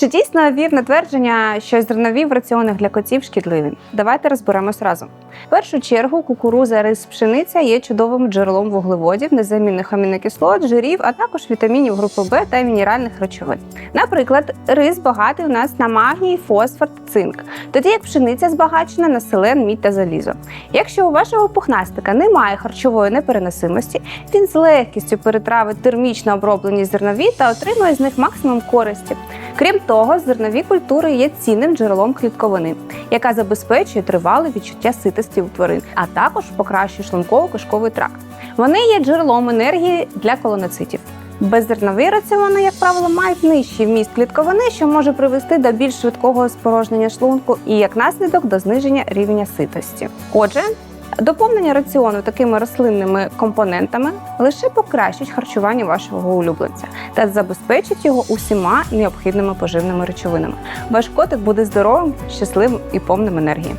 Чи дійсно вірне твердження, що зернові в раціонах для котів шкідливі? Давайте розберемось разом. В першу чергу кукуруза, рис, пшениця є чудовим джерелом вуглеводів, незамінних амінокислот, жирів, а також вітамінів групи Б та мінеральних речовин. Наприклад, рис багатий у нас на магній, фосфор цинк, тоді як пшениця збагачена на селен, мідь та залізо. Якщо у вашого пухнастика немає харчової непереносимості, він з легкістю перетравить термічно оброблені зернові та отримує з них максимум користі. Крім того, зернові культури є цінним джерелом клітковини, яка забезпечує тривале відчуття ситості у тварин, а також покращує шлунково-кишковий тракт. Вони є джерелом енергії для колоноцитів. Беззернові раціони, як правило, мають нижчий вміст клітковини, що може привести до більш швидкого спорожнення шлунку і як наслідок до зниження рівня ситості. Отже, доповнення раціону такими рослинними компонентами лише покращить харчування вашого улюбленця та забезпечить його усіма необхідними поживними речовинами. Ваш котик буде здоровим, щасливим і повним енергії.